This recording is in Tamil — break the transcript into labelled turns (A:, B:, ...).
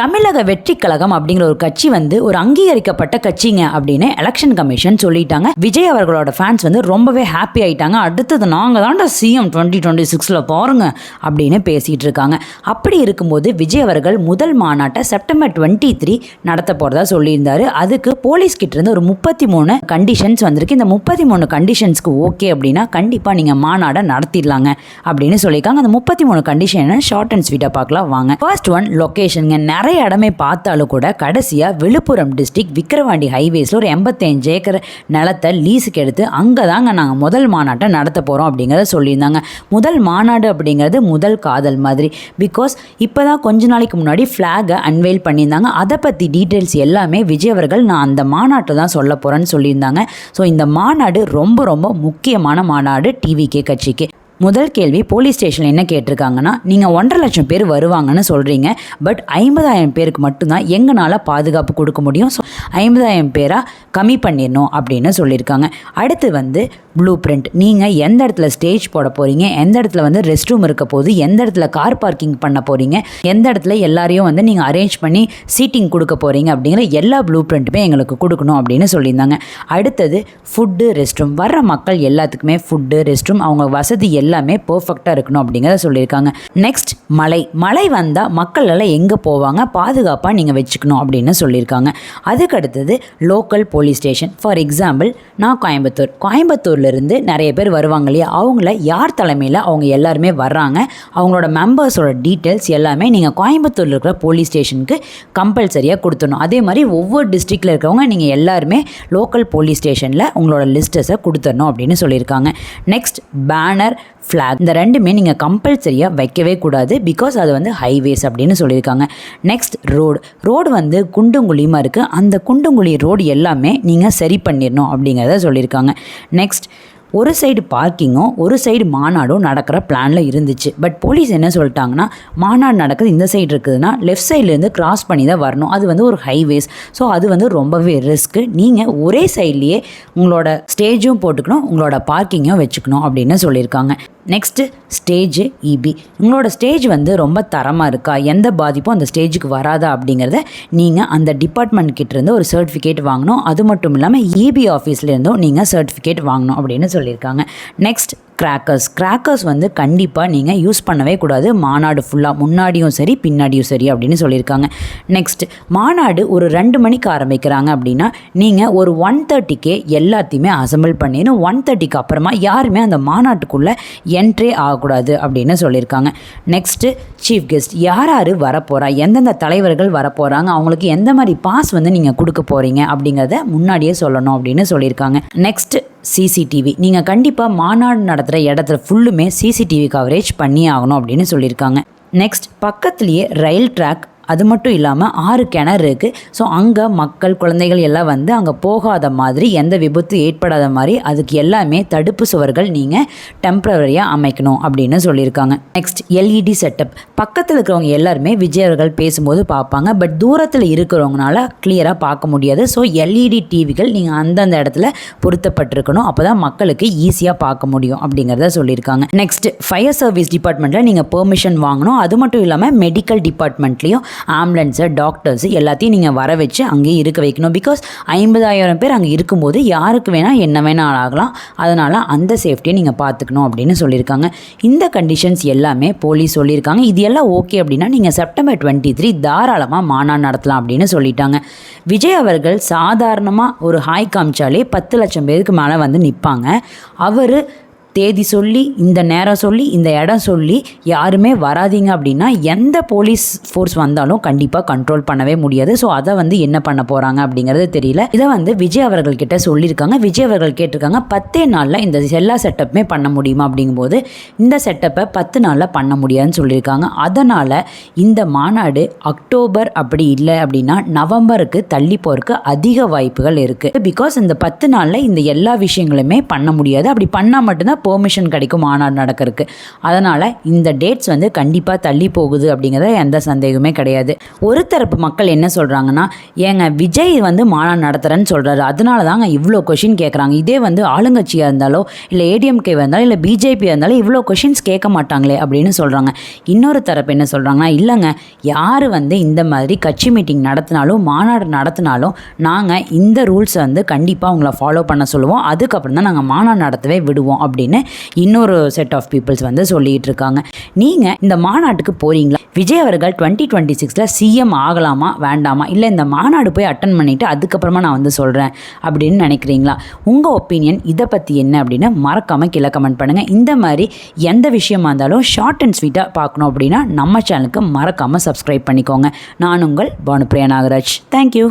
A: தமிழக வெற்றி கழகம் அப்படிங்கிற ஒரு கட்சி வந்து ஒரு அங்கீகரிக்கப்பட்ட கட்சிங்க அப்படின்னு எலெக்ஷன் கமிஷன் சொல்லிட்டாங்க. விஜய் அவர்களோட ஃபேன்ஸ் வந்து ரொம்பவே ஹாப்பி ஆயிட்டாங்க. அடுத்தது நாங்கள் தான்டா சிஎம் டுவெண்ட்டி டுவெண்ட்டி சிக்ஸில் பாருங்க அப்படின்னு பேசிகிட்டு இருக்காங்க. அப்படி இருக்கும்போது விஜய் அவர்கள் முதல் மாநாட்டை செப்டம்பர் டுவெண்ட்டி த்ரீ நடத்த போகிறதா சொல்லியிருந்தாரு. அதுக்கு போலீஸ் கிட்ட இருந்து ஒரு முப்பத்தி மூணு கண்டிஷன்ஸ் வந்திருக்கு. இந்த முப்பத்தி மூணு கண்டிஷன்ஸ்க்கு ஓகே அப்படின்னா கண்டிப்பாக நீங்கள் மாநாடை நடத்திடலாங்க அப்படின்னு சொல்லியிருக்காங்க. அந்த முப்பத்தி மூணு கண்டிஷனை ஷார்ட் அண்ட் ஸ்வீட்டாக பார்க்கலாம். வாங்க. ஃபர்ஸ்ட் ஒன் லொக்கேஷனுங்க நிறைய இடமே பார்த்தாலும் கூட கடைசியாக விழுப்புரம் டிஸ்ட்ரிக் விக்கிரவாண்டி ஹைவேஸில் ஒரு எண்பத்தஞ்சு ஏக்கர் நிலத்தை லீஸுக்கு எடுத்து அங்கே தாங்க நாங்கள் முதல் மாநாட்டை நடத்த போகிறோம் அப்படிங்கிறத சொல்லியிருந்தாங்க. முதல் மாநாடு அப்படிங்கிறது முதல் காதல் மாதிரி. பிகாஸ் இப்போ தான் கொஞ்ச நாளைக்கு முன்னாடி ஃப்ளாகை அன்வெயில் பண்ணியிருந்தாங்க. அதை பற்றி டீட்டெயில்ஸ் எல்லாமே விஜய் அவர்கள் நான் அந்த மாநாட்டை தான் சொல்ல போகிறேன்னு சொல்லியிருந்தாங்க. ஸோ இந்த மாநாடு ரொம்ப ரொம்ப முக்கியமான மாநாடு டிவிகே கட்சிக்கு. முதல் கேள்வி போலீஸ் ஸ்டேஷனில் என்ன கேட்டிருக்காங்கன்னா நீங்கள் ஒன்றரை லட்சம் பேர் வருவாங்கன்னு சொல்கிறீங்க பட் ஐம்பதாயிரம் பேருக்கு மட்டும்தான் எங்களால் பாதுகாப்பு கொடுக்க முடியும். ஸோ ஐம்பதாயிரம் பேராக கம்மி பண்ணிடணும் அப்படின்னு சொல்லியிருக்காங்க. அடுத்து வந்து ப்ளூ பிரிண்ட் நீங்கள் எந்த இடத்துல ஸ்டேஜ் போட போகிறீங்க எந்த இடத்துல வந்து ரெஸ்ட் ரூம் இருக்க போகுது? எந்த இடத்துல கார் பார்க்கிங் பண்ண போகிறீங்க எந்த இடத்துல எல்லாரையும் வந்து நீங்கள் அரேஞ்ச் பண்ணி சீட்டிங் கொடுக்க போகிறீங்க அப்படிங்கிற எல்லா ப்ளூ பிரிண்ட்டுமே எங்களுக்கு கொடுக்கணும் அப்படின்னு சொல்லியிருந்தாங்க. அடுத்தது ஃபுட்டு ரெஸ்ட் ரூம் வர்ற மக்கள் எல்லாத்துக்குமே ஃபுட்டு ரெஸ்ட் ரூம் அவங்க வசதி எல்லாமே பர்ஃபெக்டாக இருக்கணும் அப்படிங்கிறத சொல்லியிருக்காங்க. நெக்ஸ்ட் மழை மழை வந்தால் மக்கள் எல்லாம் எங்கே போவாங்க? பாதுகாப்பாக நீங்கள் வச்சுக்கணும் அப்படின்னு சொல்லியிருக்காங்க. அதுக்கு அடுத்தது local police station for example நான் கோயம்புத்தூர். கோயம்புத்தூர் கோயம்புத்தூர்லேருந்து நிறைய பேர் வருவாங்க இல்லையா? அவங்கள யார் தலைமையில் அவங்க எல்லாருமே வர்றாங்க? அவங்களோட மெம்பர்ஸோட டீட்டெயில்ஸ் எல்லாமே நீங்கள் கோயம்புத்தூரில் இருக்கிற போலீஸ் ஸ்டேஷனுக்கு கம்பல்சரியாக கொடுத்துடணும். அதே மாதிரி ஒவ்வொரு டிஸ்ட்ரிக்டில் இருக்கிறவங்க நீங்கள் எல்லாருமே லோக்கல் போலீஸ் ஸ்டேஷனில் உங்களோட லிஸ்டஸை கொடுத்துடணும் அப்படின்னு சொல்லியிருக்காங்க. நெக்ஸ்ட் பேனர் ஃப்ளாக் இந்த ரெண்டுமே நீங்கள் கம்பல்சரியாக வைக்கவே கூடாது பிகாஸ் அது வந்து ஹைவேஸ் அப்படின்னு சொல்லியிருக்காங்க. நெக்ஸ்ட் ரோடு ரோடு வந்து குண்டுங்குழியுமாக இருக்குது அந்த குண்டும் குழி ரோடு எல்லாமே நீங்கள் சரி பண்ணிடணும் அப்படிங்கிறத சொல்லியிருக்காங்க. நெக்ஸ்ட் ஒரு சைடு பார்க்கிங்கும் ஒரு சைடு மாநாடும் நடக்கிற பிளானில் இருந்துச்சு. பட் போலீஸ் என்ன சொல்லிட்டாங்கன்னா மாநாடு நடக்குது இந்த சைடு இருக்குதுன்னா லெஃப்ட் சைட்லேருந்து கிராஸ் பண்ணி தான் வரணும். அது வந்து ஒரு ஹைவேஸ் ஸோ அது வந்து ரொம்பவே ரிஸ்க்கு நீங்கள் ஒரே சைட்லேயே உங்களோட ஸ்டேஜும் போட்டுக்கணும் உங்களோட பார்க்கிங்கும் வச்சுக்கணும் அப்படின்னு சொல்லியிருக்காங்க. நெக்ஸ்ட்டு ஸ்டேஜ் இபி உங்களோட ஸ்டேஜ் வந்து ரொம்ப தரமாக இருக்கா? எந்த பாதிப்பும் அந்த ஸ்டேஜுக்கு வராதா அப்படிங்கிறத நீங்கள் அந்த டிபார்ட்மெண்ட் கிட்டேருந்து ஒரு சர்டிஃபிகேட் வாங்கணும். அது மட்டும் இல்லாமல் இபி ஆஃபீஸ்லேருந்தும் நீங்கள் சர்டிஃபிகேட் வாங்கணும் அப்படின்னு சொல்லியிருக்காங்க. நெக்ஸ்ட் கிராக்கர்ஸ் கிராக்கர்ஸ் வந்து கண்டிப்பாக நீங்கள் யூஸ் பண்ணவே கூடாது. மாநாடு ஃபுல்லாக முன்னாடியும் சரி பின்னாடியும் சரி அப்படின்னு சொல்லியிருக்காங்க. நெக்ஸ்ட் மாநாடு ஒரு ரெண்டு மணிக்கு ஆரம்பிக்கிறாங்க அப்படின்னா நீங்கள் ஒரு ஒன் தேர்ட்டிக்கே எல்லாத்தையுமே அசம்பிள் பண்ணிடணும் ஒன் தேர்ட்டிக்கு அப்புறமா யாருமே அந்த மாநாட்டுக்குள்ளே என்ட்ரே ஆகக்கூடாது அப்படின்னு சொல்லியிருக்காங்க. நெக்ஸ்ட்டு சீஃப் கெஸ்ட் யார் யார் வரப்போகிறா எந்தெந்த தலைவர்கள் வரப்போகிறாங்க அவங்களுக்கு எந்த மாதிரி பாஸ் வந்து நீங்கள் கொடுக்க போகிறீங்க அப்படிங்கிறத முன்னாடியே சொல்லணும் அப்படின்னு சொல்லியிருக்காங்க. நெக்ஸ்ட் சிசிடிவி நீங்கள் கண்டிப்பாக மாநாடு நடத்துகிற இடத்துல ஃபுல்லுமே சிசிடிவி கவரேஜ் பண்ணி ஆகணும் அப்படின்னு சொல்லியிருக்காங்க. நெக்ஸ்ட் பக்கத்துலேயே ரயில் ட்ராக் அது மட்டும் இல்லாமல் ஆறு கிணறு இருக்குது ஸோ அங்கே மக்கள் குழந்தைகள் எல்லாம் வந்து அங்கே போகாத மாதிரி எந்த விபத்து ஏற்படாத மாதிரி அதுக்கு எல்லாமே தடுப்பு சுவர்கள் நீங்கள் டெம்ப்ரவரியாக அமைக்கணும் அப்படின்னு சொல்லியிருக்காங்க. நெக்ஸ்ட் எல்இடி செட்டப் பக்கத்தில் இருக்கிறவங்க எல்லாருமே விஜய் அவர்கள் பேசும்போது பார்ப்பாங்க. பட் தூரத்தில் இருக்கிறவங்கனால கிளியராக பார்க்க முடியாது. ஸோ எல்இடி டிவிகள் நீங்கள் அந்தந்த இடத்துல பொருத்தப்பட்டிருக்கணும். அப்போ தான் மக்களுக்கு ஈஸியாக பார்க்க முடியும் அப்படிங்கிறத சொல்லியிருக்காங்க. நெக்ஸ்ட் ஃபயர் சர்வீஸ் டிபார்ட்மெண்ட்டில் நீங்கள் பெர்மிஷன் வாங்கணும். அது மட்டும் இல்லாமல் மெடிக்கல் டிபார்ட்மெண்ட்லேயும் ஆம்புலன்ஸு டாக்டர்ஸு எல்லாத்தையும் நீங்கள் வர வச்சு அங்கேயே இருக்க வைக்கணும். பிகாஸ் ஐம்பதாயிரம் பேர் அங்கே இருக்கும்போது யாருக்கு வேணால் என்ன வேணால் ஆகலாம். அதனால் அந்த சேஃப்டியை நீங்கள் பார்த்துக்கணும் அப்படின்னு சொல்லியிருக்காங்க. இந்த கண்டிஷன்ஸ் எல்லாமே போலீஸ் சொல்லியிருக்காங்க. இது எல்லாம் ஓகே அப்படின்னா நீங்கள் செப்டம்பர் டுவெண்ட்டி த்ரீ தாராளமாக மாநாடு நடத்தலாம் அப்படின்னு சொல்லிட்டாங்க. விஜய் அவர்கள் சாதாரணமாக ஒரு ஹாய் காமிச்சாலே பத்து லட்சம் பேருக்கு மேலே வந்து நிற்பாங்க அவர் தேதி சொல்லி இந்த நேரம் சொல்லி இந்த இடம் சொல்லி யாருமே வராதீங்க அப்படின்னா எந்த போலீஸ் ஃபோர்ஸ் வந்தாலும் கண்டிப்பாக கண்ட்ரோல் பண்ணவே முடியாது. ஸோ அதை வந்து என்ன பண்ண போகிறாங்க அப்படிங்கிறது தெரியல. இதை வந்து விஜய் அவர்கள் கிட்ட சொல்லியிருக்காங்க. விஜய் அவர்கள் கேட்டிருக்காங்க பத்தே நாளில் இந்த எல்லா செட்டப்புமே பண்ண முடியுமா? அப்படிங்கும்போது இந்த செட்டப்பை பத்து நாளில் பண்ண முடியாதுன்னு சொல்லியிருக்காங்க. அதனால் இந்த மாநாடு அக்டோபர் அப்படி இல்லை அப்படின்னா நவம்பருக்கு தள்ளி போகிறதுக்கு அதிக வாய்ப்புகள் இருக்குது பிகாஸ் இந்த பத்து நாளில் இந்த எல்லா விஷயங்களுமே பண்ண முடியாது. அப்படி பண்ணால் மட்டும்தான் பெர்மிஷன் கிடைக்கும் மாநாடு நடக்கிறதுக்கு. அதனால் இந்த டேட்ஸ் வந்து கண்டிப்பாக தள்ளி போகுது அப்படிங்கிறத எந்த சந்தேகமே கிடையாது. ஒரு தரப்பு மக்கள் என்ன சொல்கிறாங்கன்னா ஏங்க விஜய் வந்து மாநாடு நடத்துகிறேன்னு சொல்கிறாரு அதனால தாங்க இவ்வளோ கொஷின் கேட்குறாங்க இதே வந்து ஆளுங்கட்சியாக இருந்தாலோ இல்லை ஏடிஎம்கே இருந்தாலும் இல்லை பிஜேபியாக இருந்தாலும் இவ்வளோ கொஷின்ஸ் கேட்க மாட்டாங்களே அப்படின்னு சொல்கிறாங்க இன்னொரு தரப்பு என்ன சொல்கிறாங்கன்னா இல்லைங்க யார் வந்து இந்த மாதிரி கட்சி மீட்டிங் நடத்தினாலும் மாநாடு நடத்தினாலும் நாங்கள் இந்த ரூல்ஸை வந்து கண்டிப்பாக உங்களை ஃபாலோ பண்ண சொல்லுவோம். அதுக்கப்புறம் தான் நாங்கள் மாநாடு நடத்தவே விடுவோம் அப்படின்னு இன்னொரு செட் ஆஃப் பீப்புள்ஸ் வந்து சொல்லிட்டு இருக்காங்க நீங்கள் இந்த மாநாட்டுக்கு போறீங்களா? விஜய் அவர்கள் டுவெண்ட்டி டுவெண்ட்டி சிக்ஸில் சிஎம் ஆகலாமா வேண்டாமா? இல்லை இந்த மாநாடு போய் அட்டன் பண்ணிவிட்டு அதுக்கப்புறமா நான் வந்து சொல்கிறேன் அப்படின்னு நினைக்கிறீங்களா? உங்கள் ஒப்பீனியன் இதை பற்றி என்ன அப்படின்னு மறக்காமல் கீழே கமெண்ட் பண்ணுங்கள் இந்த மாதிரி எந்த விஷயமா இருந்தாலும் ஷார்ட் அண்ட் ஸ்வீட்டாக பார்க்கணும் அப்படின்னா நம்ம சேனலுக்கு மறக்காமல் சப்ஸ்கிரைப் பண்ணிக்கோங்க. நான் உங்கள் பானுப்ரியா நாகராஜ். தேங்க்யூ